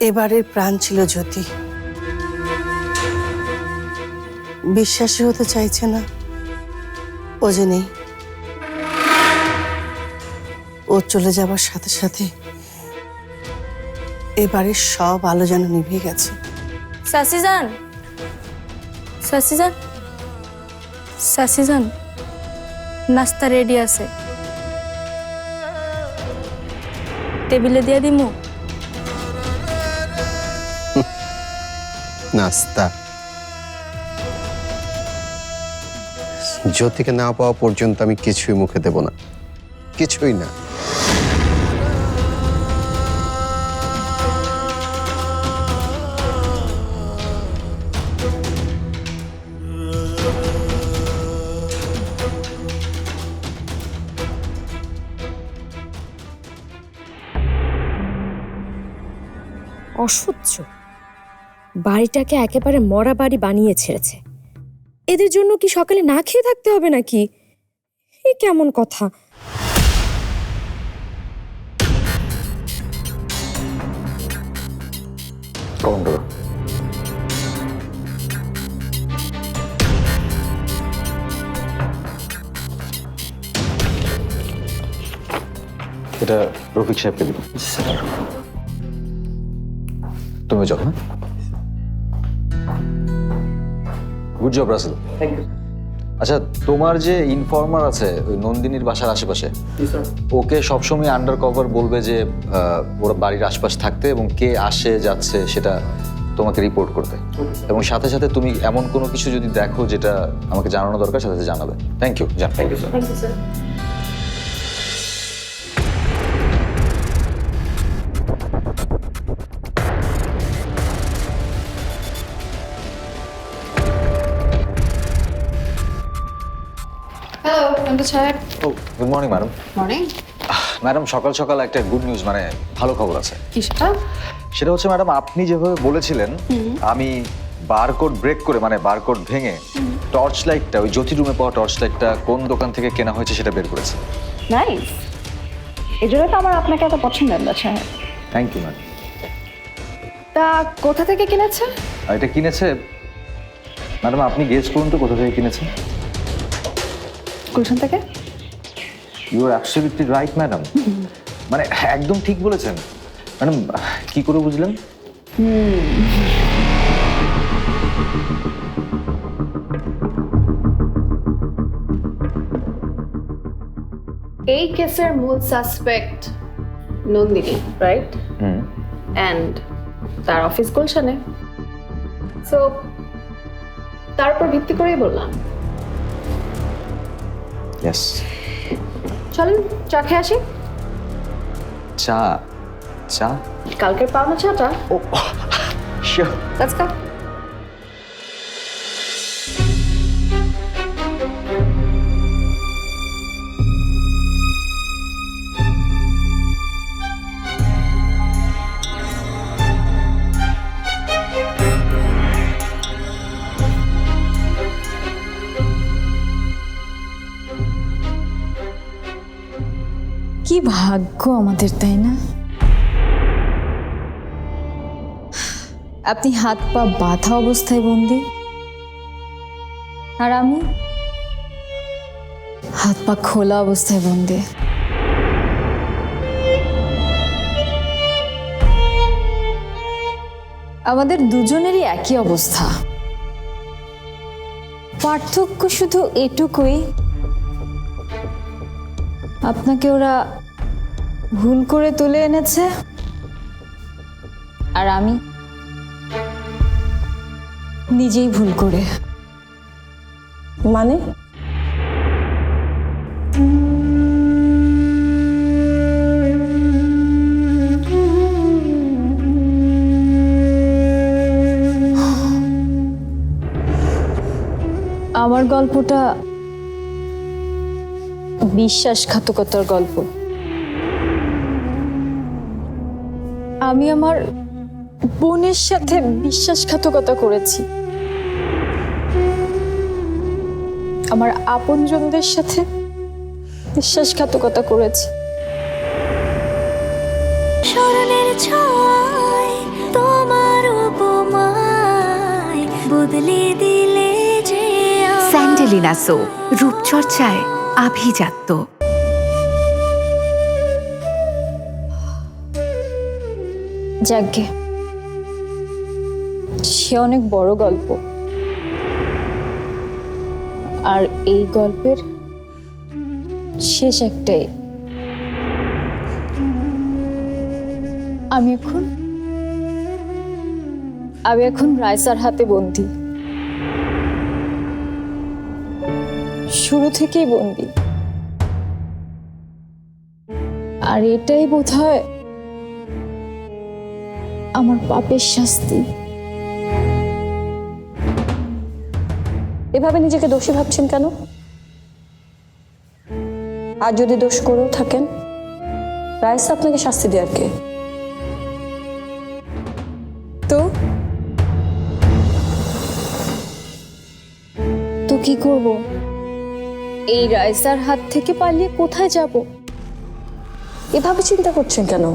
এবারের প্রাণ ছিল জ্যোতি। বিশ্বাসী হতে চাইছে না। ও যে নেই। ও চলে যাবার সাথে সাথে এবারের সব আলো যেন নিভে গেছে। সাসিজান! সাসিজান! সাসিজান! নাস্তা রেডি আছে। টেবিলে দিয়ে দিমু? নাস্তা। জ্যোতিকে না পাওয়া পর্যন্ত আমি কিছুই মুখে দেব না। কিছুই না। অসহ্য। বাড়িটাকে একেবারে মরা বাড়ি বানিয়ে ছেড়েছে। এদের জন্য কি সকালে না খেয়ে থাকতে হবে নাকি? এ কেমন কথা। এটা রফিক সাহেবকে দিব। তুমি যাও গুড জব রাসেল আচ্ছা তোমার যে ইনফর্মার আছে ওই নন্দিনীর বাসার আশেপাশে ওকে সবসময় আন্ডার কভার বলবে যে ওর ওরা বাড়ির আশপাশ থাকতে এবং কে আসে যাচ্ছে সেটা তোমাকে রিপোর্ট করতে এবং সাথে সাথে তুমি এমন কোনো কিছু যদি দেখো যেটা আমাকে জানানো দরকার সাথে সাথে জানাবে। থ্যাংক ইউ জান। থ্যাংক ইউ স্যার হ্যালো সাহেব ও good morning madam morning madam সকাল সকাল একটা গুড নিউজ মানে ভালো খবর আছে। কি সেটা? হচ্ছে ম্যাডাম আপনি যেভাবে বলেছিলেন আমি বারকোড ব্রেক করে মানে বারকোড ভেঙে টর্চ লাইটটা ওই জ্যোতি রুমে পাওয়া টর্চ লাইটটা কোন দোকান থেকে কেনা হয়েছে সেটা বের করেছে। নাইস এই জন্য তো আমার আপনাকে এত পছন্দ নন্দু সাহেব থ্যাংক ইউ ম্যাডাম তা কোথা থেকে কিনেছে? এটা কিনেছে? ম্যাডাম আপনি গেস করুন তো কোথা থেকে কিনেছেন গুলশান থেকে? You are absolutely right madam মানে একদম ঠিক বলেছেন। ম্যাডাম কি করে বুঝলেন? এই কেসের মূল সাসপেক্ট নন্দিনী রাইট অ্যান্ড তার অফিস গুলশানে। সো তার উপর ভিত্তি করেই বললাম। ইয়েস চলেন চা খেয়ে আসি চা চা কালকের পাওনা চাটা ও শিওর Let's go. ভাগ্য আমাদের, তাই না? আপনি হাত পা বাঁধা অবস্থায় বন্দি। আর আমি হাত পা খোলা অবস্থায় বন্দি। আমাদের দুজনেরই একই অবস্থা। পার্থক্য শুধু এটুকুই। আপনাকে ওরা ভুল করে তুলে এনেছে? আর আমি? নিজেই ভুল করে। মানে? আমার গল্পটা বিশ্বাসঘাতকতার গল্প। আমি আমার বোনের সাথে বিশ্বাসঘাতকতা করেছি। আমার আপনজনদের সাথে বিশ্বাসঘাতকতা করেছি। স্মরণের ছয় তোমার উপমায় বদলে দিলে যে স্যান্ডেলিনা সো রূপচর্চায় আভিজাত্য। যাজ্ঞে সে অনেক বড় গল্প। আর এই গল্পের শেষ একটাই। আমি এখন আমি এখন রায়সার হাতে বন্দি। শুরু থেকেই বন্দি। আর এটাই বোধ হয় আমার পাপের শাস্তি। এভাবে নিজেকে দোষী ভাবছেন কেন? আর যদি দোষ করেও থাকেন, রাইসা আপনাকে শাস্তি দেওয়ার কে? তো? তো কি করব? এই রাইসার হাত থেকে পালিয়ে কোথায় যাব? এভাবে চিন্তা করছেন কেন?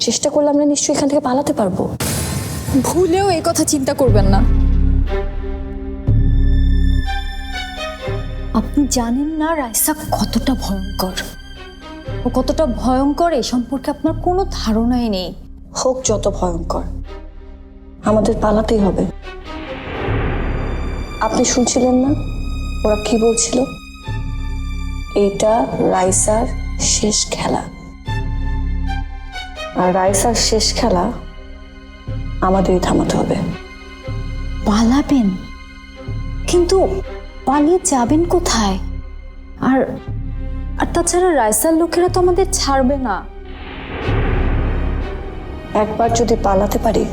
চেষ্টা করলে আমরা নিশ্চয়ই এখান থেকে পালাতে পারব। ভুলেও এই কথা চিন্তা করবেন না। আপনি জানেন না রাইসা কতটা ভয়ঙ্কর? ও কতটা ভয়ঙ্কর এ সম্পর্কে আপনার কোনো ধারণাই নেই। হোক যত ভয়ঙ্কর আমাদের পালাতেই হবে। আপনি শুনছিলেন না? ওরা কি বলছিল? এটা রাইসার শেষ খেলা। আর রাইসার শেষ খেলা আমাদেরই থামাতে হবে। পালাবেন? কিন্তু পালিয়ে যাবেন কোথায়? আর আর তাছাড়া রাইসার লোকেরা তো আমাদের ছাড়বে না। একবার যদি পালাতে পারি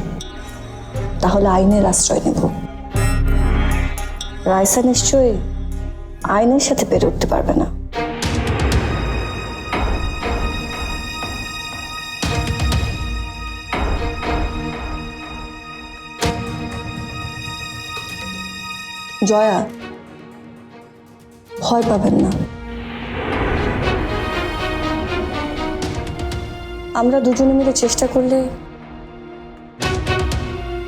তাহলে আইনের আশ্রয় নেব। রাইসা নিশ্চয়ই আইনের সাথে পেরে উঠতে পারবে না। জয়া, ভয় পাবেন না। আমরা দুজনে মিলে চেষ্টা করলে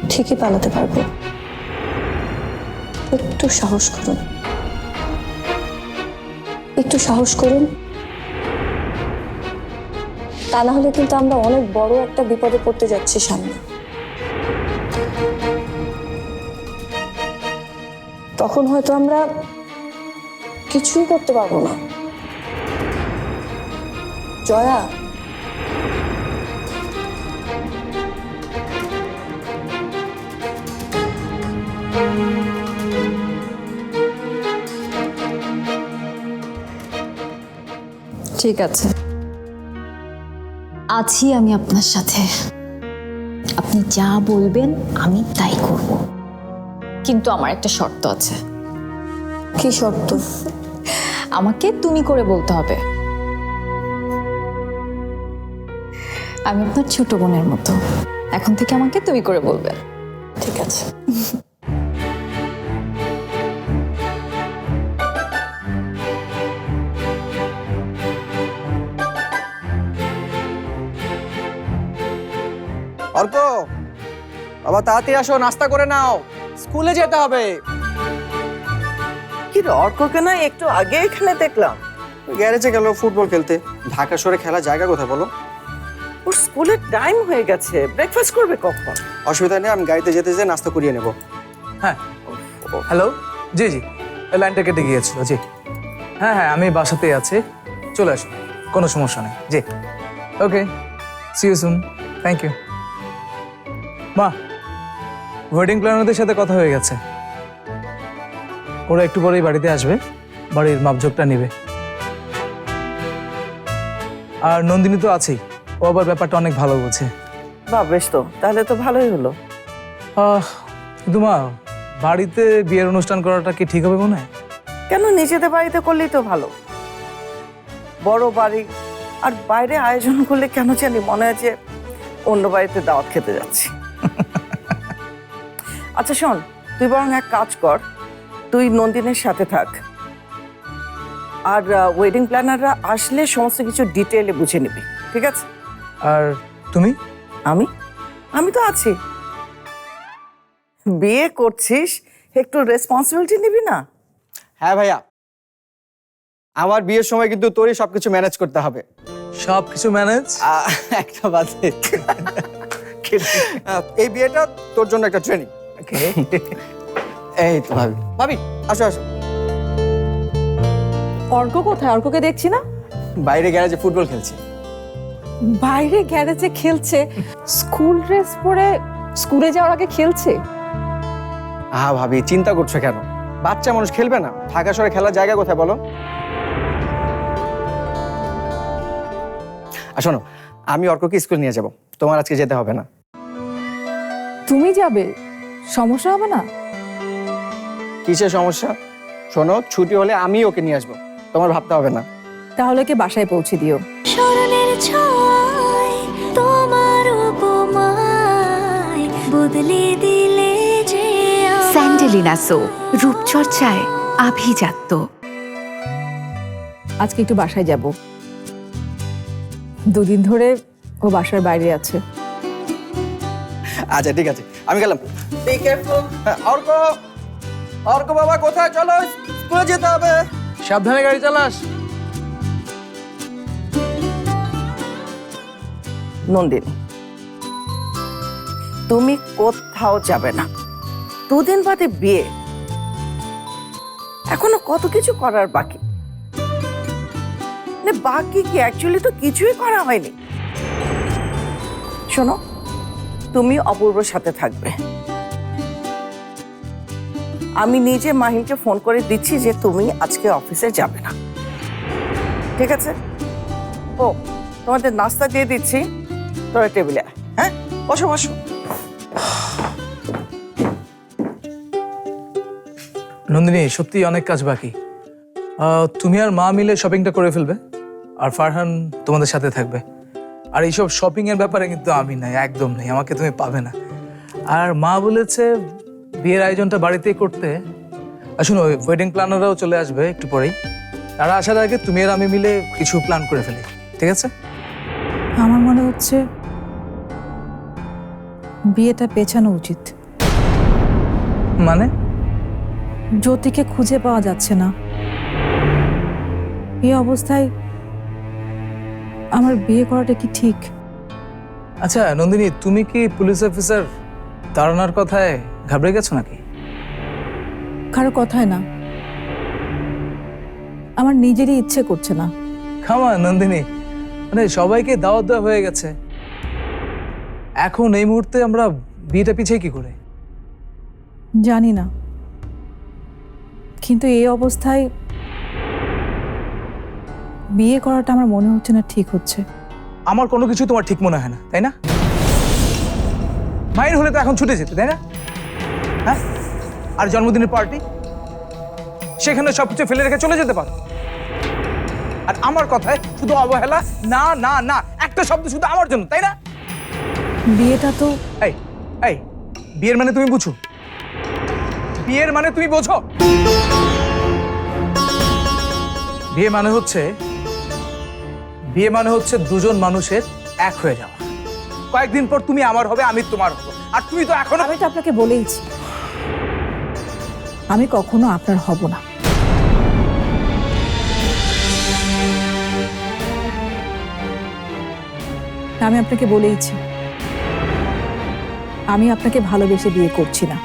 ঠিকই পালাতে পারব। একটু সাহস করুন। একটু সাহস করুন। তা না হলে কিন্তু আমরা অনেক বড় একটা বিপদে পড়তে যাচ্ছি সামনে। তখন হয়তো আমরা কিছুই করতে পারব না। জয়া? ঠিক আছে। আছি আমি আপনার সাথে। আপনি যা বলবেন, আমি তাই করব। কিন্তু আমার একটা শর্ত আছে। কি শর্ত? আমাকে তুমি করে বলতে হবে। আমি আপনার ছোট বোনের মতো। এখন থেকে আমাকে তুমি করে বলবে। ঠিক আছে। অর্ক বাবা তাড়াতাড়ি আসো নাস্তা করে নাও। স্কুলে যেতে হবে। কি অর্ককে না একটু আগে এখানে দেখলাম। গ্যারেজে গেল ফুটবল খেলতে। ঢাকা শহরে খেলার জায়গা কোথায় বলো? ওর স্কুলের টাইম হয়ে গেছে ব্রেকফাস্ট করবে কখন? অসুবিধা নেই আমি গাড়িতে যেতে যেতে নাস্তা করিয়ে নেব। হ্যাঁ। হ্যালো? জি জি। এই লাইনটা কেটে গিয়েছিল জি। হ্যাঁ হ্যাঁ আমি বাসাতেই আছি। চলে আসুন কোনো সমস্যা নেই জি। Okay see you soon thank you মা ওয়েডিং প্ল্যানারদের সাথে কথা হয়ে গেছে। ওরা একটু পরেই বাড়িতে আসবে বাড়ির মাপঝোকটা নেবে। আর নন্দিনী তো আছেই ও আবার ব্যাপারটা অনেক ভালো বোঝে। বা বেশ তো তাহলে তো ভালোই হলো। কিন্তু মা বাড়িতে বিয়ের অনুষ্ঠান করাটা কি ঠিক হবে মনে হয়? কেন নিজেদের বাড়িতে করলেই তো ভালো। বড় বাড়ি আর বাইরে আয়োজন করলে কেন জানি মনে হয় যে অন্য বাড়িতে দাওয়াত খেতে যাচ্ছি। আচ্ছা শোন তুই বরং এক কাজ কর। তুই নন্দিনের সাথে থাক। আর ওয়েডিং প্ল্যানাররা আসলে সমস্ত কিছু ডিটেলে বুঝে নিবি ঠিক আছে? আর তুমি? আমি? আমি তো আছি। বিয়ে করছিস একটু রেসপন্সিবিলিটি নিবি না? হ্যাঁ ভাইয়া। আমার বিয়ের সময় কিন্তু তোরই সবকিছু ম্যানেজ করতে হবে। সব কিছু ম্যানেজ একটা বাদে এই বিয়েটা তোর জন্য একটা ট্রেনিং এই তো ভাবি। ভাবি আসো আসো। অর্ক কোথায়? অর্ককে দেখছি না? বাইরে গ্যারেজে ফুটবল খেলছি। বাইরে গ্যারেজে খেলছে? স্কুল ড্রেস পরে স্কুলে যাওয়ার আগে খেলছে? আহা ভাবি চিন্তা করছ কেন? বাচ্চা মানুষ খেলবে না? ঢাকা শহরে খেলার জায়গা কোথায় বলো? আর শোনো আমি অর্ককে স্কুল নিয়ে যাব। তোমার আজকে যেতে হবে না। তুমি যাবে? সমস্যা হবে না? কিসের সমস্যা? শোনো ছুটি হলে আমি ওকে নিয়ে আসব। তোমার ভাবতে হবে না। তাহলে কি বাসায় পৌঁছে দিও। স্মরণের ছয় তোমার উপমায় বদলে দিলে যে আমায়। স্যান্ডেলিনা সো রূপচর্চায় আভিজাত্য। আজকে একটু বাসায় যাব। দুদিন ধরে ও বাসার বাইরে আছে। আচ্ছা ঠিক আছে। আমি গেলাম। হ্যাঁ, অর্ক অর্ক বাবা কোথায়? চলো স্কুলে যেতে হবে। সাবধানে গাড়ি চালাস। নন্দিনী তুমি কোথাও যাবে না। দুদিন বাদে বিয়ে। এখনও কত কিছু করার বাকি। না বাকি কি? অ্যাকচুয়ালি তো কিছুই করা হয়নি। শোনো তুমি অপূর্বর সাথে থাকবে। আমি নিজে মাহিনকে ফোন করে দিচ্ছি যে তুমি আজকে অফিসে যাবে না। ঠিক আছে? ও, তোমাদের নাস্তা দিয়ে দিচ্ছি। তোরা টেবিলে হ্যাঁ? বসো বসো। নন্দিনী, সত্যি অনেক কাজ বাকি। তুমি আর মা মিলে শপিংটা করে ফেলবে। আর ফারহান তোমাদের সাথে থাকবে। আর এইসব শপিং এর ব্যাপারে কিন্তু আমি নাই একদম নেই আমাকে তুমি পাবে না। আর মা বলেছে বিয়ের আয়োজনটা বাড়িতেই করতে। শোনো ওয়েডিং প্ল্যানাররাও চলে আসবে একটু পরেই। তারা আসার আগে তুমি আর আমি মিলে কিছু প্ল্যান করে ফেলি ঠিক আছে? আমার মনে হচ্ছে বিয়েটা পেছানো উচিত। মানে? জ্যোতিকে খুঁজে পাওয়া যাচ্ছে না। এই অবস্থায় আমার বিয়ে করাটা কি ঠিক? আচ্ছা নন্দিনী তুমি কি পুলিশ অফিসার তাড়ানোর কথায় ঘাবড়ে গেছো নাকি? কারও কথায় না। আমার নিজেরই ইচ্ছে করছে না। খামা নন্দিনী। মানে সবাইকে দাওয়াত দেওয়া হয়ে গেছে। এখন এই মুহূর্তে আমরা বিয়েটা পিছিয়ে কি করে? জানি না। কিন্তু এই অবস্থায় বিয়ে করাটা আমার মনে হচ্ছে না ঠিক হচ্ছে। আমার কোনো কিছু তোমার ঠিক মনে হয় না তাই না? মাইন হলে তো এখন ছুটে যেতে তাই না? হ্যাঁ? আর জন্মদিনের পার্টি? সেখানে সব কিছু ফেলে রেখে চলে যেতে পারো। আর আমার কথায় শুধু অবহেলা না না না একটা শব্দ শুধু আমার জন্য তাই না? বিয়েটা তো এই এই বিয়ের মানে তুমি বুঝো? বিয়ের মানে তুমি বোঝো? বিয়ে মানে হচ্ছে বিয়ে মানে হচ্ছে দুজন মানুষের এক হয়ে যাওয়া। কয়েকদিন পর তুমি আমার হবে, আমি তোমার হব। আর তুমি তো এখন আমি তো আপনাকে বলেইছি। আমি কখনো আপনার হব না। আমি আপনাকে বলেইছি। আমি আপনাকে ভালোবেসে বিয়ে করছি না।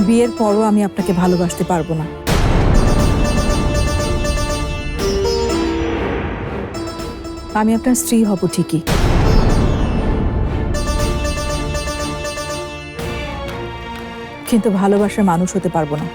বিয়ের পরও আমি আপনাকে ভালোবাসতে পারব না। আমি আপনার স্ত্রী হব ঠিকই। কিন্তু ভালোবাসার মানুষ হতে পারব না।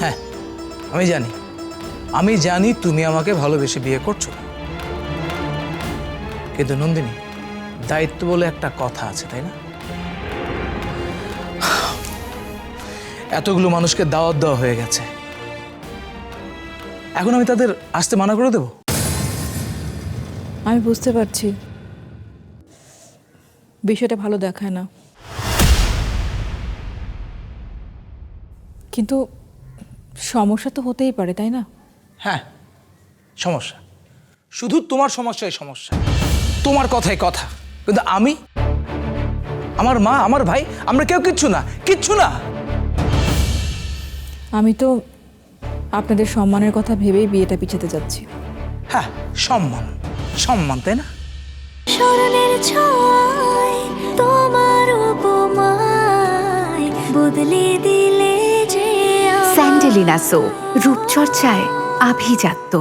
হ্যাঁ আমি জানি। আমি জানি তুমি আমাকে ভালোবেসে বিয়ে করছ। কিন্তু নন্দিনী, দায়িত্ব বলে একটা কথা আছে, তাই না? এতগুলো মানুষকে দাওয়াত দেওয়া হয়ে গেছে। এখন আমি তাদের আসতে মানা করে দেবো? আমি বুঝতে পারছি। বিষয়টা ভালো দেখায় না। কিন্তু সমস্যা তো হতেই পারে, তাই না? হ্যাঁ সমস্যা। শুধু তোমার সমস্যাই সমস্যা। তোমার কথাই কথা। কিন্তু আমি? আমার মা আমার ভাই আমরা কেউ কিচ্ছু না কিচ্ছু না। আমি তো আপনাদের সম্মানের কথা ভেবেই বিয়েটা পিছাতে যাচ্ছি। হ্যাঁ সম্মান সম্মান তাই না? স্মরণের ছয় তোমার উপমায় বদলে দিলে যে। স্যান্ডেলিনা সো রূপচর্চায় আভিজাত্য।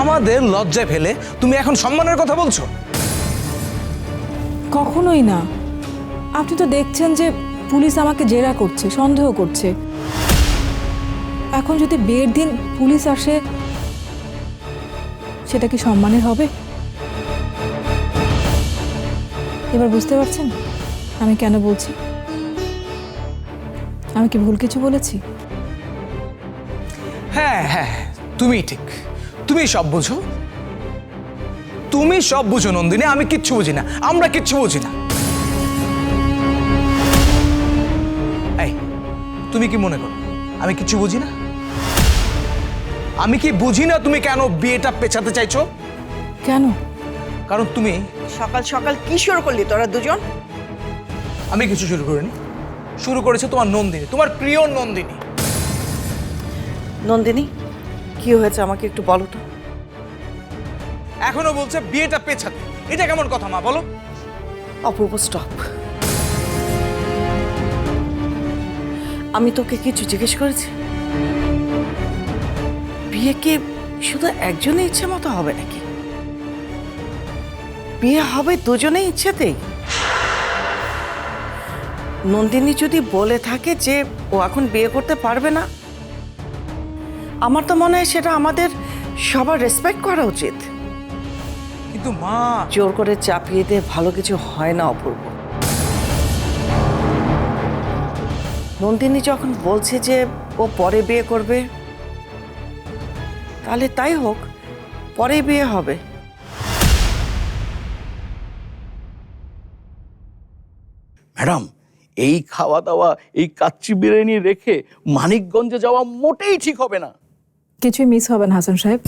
আমাদের লজ্জায় ফেলে তুমি এখন সম্মানের কথা বলছো? কখনোই না। আপনি তো দেখছেন যে পুলিশ আমাকে জেরা করছে সন্দেহ করছে। এখন যদি বিয়ের দিন পুলিশ আসে সেটা কি সম্মানের হবে? এবার বুঝতে পারছেন আমি কেন বলছি? আমি কি ভুল কিছু বলেছি? হ্যাঁ হ্যাঁ তুমি ঠিক। তুমি সব বুঝো। তুমি সব বুঝো নন্দিনী আমি কিচ্ছু বুঝি না। আমরা কিচ্ছু বুঝি না। এই তুমি কি মনে করো আমি কিচ্ছু বুঝি না? আমি কি বুঝি না তুমি কেন বিয়েটা পেছাতে চাইছো? কেন? কারণ তুমি সকাল সকাল কি শুরু করলি তোরা দুজন? আমি কিছু শুরু করিনি। শুরু করেছে তোমার নন্দিনী তোমার প্রিয় নন্দিনী। নন্দিনী কি হয়েছে আমাকে একটু বলো তো এখনও বলছে বিয়েটা পেছাতে। এটা কেমন কথা মা বলো? অপূর্ব স্টপ আমি তোকে কিছু জিজ্ঞেস করেছি? বিয়ে কি শুধু একজনের ইচ্ছে মতো হবে নাকি? বিয়ে হবে দুজনেই ইচ্ছেতেই? নন্দিনী যদি বলে থাকে যে ও এখন বিয়ে করতে পারবে না আমার তো মনে হয় সেটা আমাদের সবার রেসপেক্ট করা উচিত। কিন্তু মা! জোর করে চাপিয়ে দিয়ে ভালো কিছু হয় না অপূর্ব। নন্দিনী যখন বলছে যে ও পরে বিয়ে করবে তাহলে তাই হোক পরে বিয়ে হবে। ম্যাডাম এই খাওয়া দাওয়া এই কাচ্চি বিরিয়ানি রেখে মানিকগঞ্জে যাওয়া মোটেই ঠিক হবে না। কিছুই মিস হবে না হাসান সাহেব।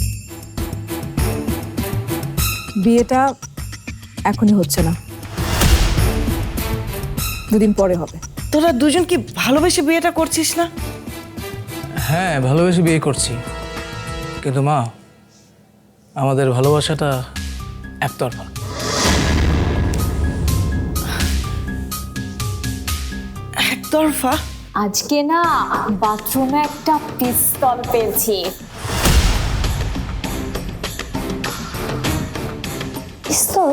বিয়েটা এখনই হচ্ছে না। দুদিন পরে হবে। তোরা দুজন কি ভালোবেসে বিয়েটা করছিস না? হ্যাঁ ভালোবেসে বিয়ে করছি। কিন্তু মা আমাদের ভালোবাসাটা একতরফা। একতরফা? আজকে না বাথরুমে একটা পিস্তল পেয়েছি। পিস্তল?